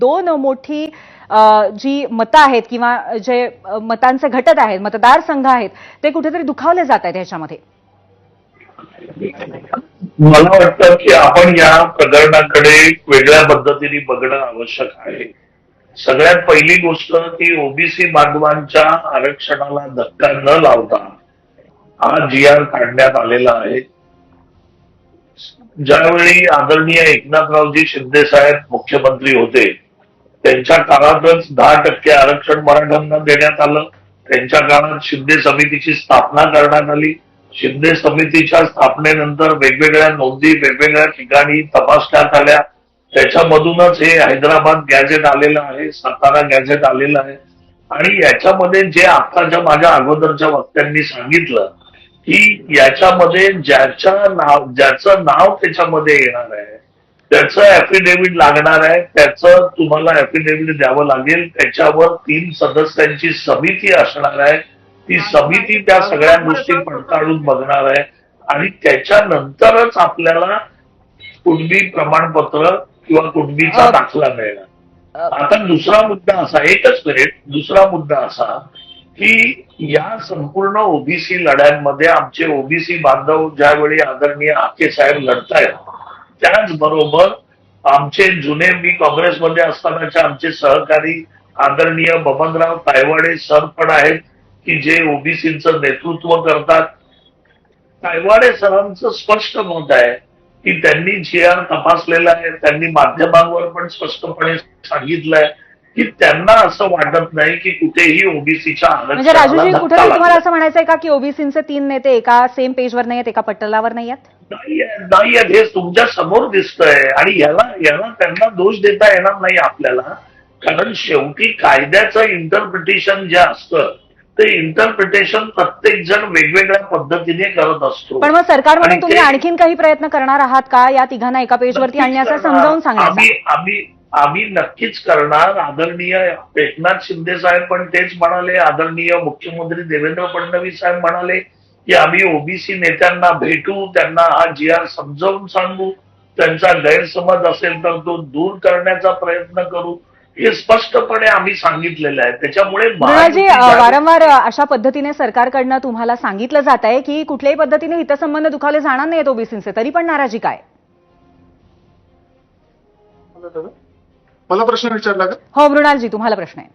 दोन मोठी जी मतं आहेत किंवा जे मतांचे घटक आहेत मतदारसंघ आहेत ते कुठेतरी दुखावले जात आहेत ह्याच्यामध्ये. मला वाटतं की आपण या प्रकरणाकडे वेगळ्या पद्धतीने बघणं आवश्यक आहे. सगळ्यात पहिली गोष्ट की ओबीसी बांधवांच्या आरक्षणाला धक्का न लावता हा जी आर काढण्यात आलेला आहे. ज्यावेळी आदरणीय एकनाथरावजी शिंदे साहेब मुख्यमंत्री होते त्यांच्या काळातच दहा टक्के आरक्षण मराठ्यांना देण्यात आलं. त्यांच्या काळात शिंदे समितीची स्थापना करण्यात आली. शिंदे समितीच्या स्थापनेनंतर वेगवेगळ्या नोंदी वेगवेगळ्या ठिकाणी तपासण्यात आल्या. त्याच्यामधूनच हे हैदराबाद गॅझेट आलेलं आहे सातारा गॅझेट आलेलं आहे. आणि याच्यामध्ये जे आताच्या माझ्या अगोदरच्या वक्त्यांनी सांगितलं की याच्यामध्ये ज्याच्या नाव ज्याचं नाव त्याच्यामध्ये येणार आहे त्याचं ऍफिडेव्हिट लागणार आहे. त्याचं तुम्हाला ऍफिडेव्हिट द्यावं लागेल. त्याच्यावर तीन सदस्यांची समिती असणार आहे. ती समिती त्या सगळ्या गोष्टी पडताळून बघणार आहे. आणि त्याच्यानंतरच आपल्याला कुणबी प्रमाणपत्र किंवा कुणबीचा अ- दाखला मिळणार. आता दुसरा मुद्दा असा एकच मिनिट दुसरा मुद्दा असा की या संपूर्ण ओबीसी लढ्यांमध्ये आमचे ओबीसी बांधव ज्यावेळी आदरणीय आके साहेब लढतायत त्याचबरोबर आमचे जुने मी काँग्रेसमध्ये असतानाचे आमचे सहकारी आदरणीय बबनराव तायवाडे सर पण आहेत की जे ओबीसीचं नेतृत्व करतात. तायवाडे सरांचं स्पष्ट मत आहे की त्यांनी जी आर तपासलेला आहे त्यांनी माध्यमांवर पण स्पष्टपणे सांगितलंय. की त्यांना असं वाटत नाही की कुठेही ओबीसीच्या म्हणजे राजूजी कुठेतरी तुम्हाला असं म्हणायचंय का की ओबीसीचे तीन नेते एका सेम पेजवर नाही आहेत एका पटलावर नाही आहेत नाही आहेत, हे तुमच्यासमोर दिसतंय. आणि याला याला त्यांना दोष देता येणार नाही आपल्याला. कारण शेवटी कायद्याचं इंटरप्रिटेशन जे असतं ते इंटरप्रिटेशन प्रत्येक जण वेगवेगळ्या पद्धतीने करत असतो. पण मग सरकार म्हणून तुम्ही आणखीन काही प्रयत्न करणार आहात का या तिघांना एका पेजवरती आणण्याचा समजावून सांगण्याचा आम्ही आम्ही आम्ही नक्कीच करणार. आदरणीय एकनाथ शिंदे साहेब पण तेच म्हणाले. आदरणीय मुख्यमंत्री देवेंद्र फडणवीस साहेब म्हणाले की आम्ही ओबीसी नेत्यांना भेटू त्यांना हा जी आर समजावून सांगू. त्यांचा गैरसमज असेल तर तो दूर करण्याचा प्रयत्न करू. हे स्पष्टपणे आम्ही सांगितलेलं आहे. त्याच्यामुळे वारंवार अशा पद्धतीने सरकारकडनं तुम्हाला सांगितलं जात आहे की कुठल्याही पद्धतीने हितसंबंध दुखावले जाणार नाहीत ओबीसीचे तरी पण नाराजी काय? मला प्रश्न विचारला का? हो मृणालजी तुम्हाला प्रश्न आहे.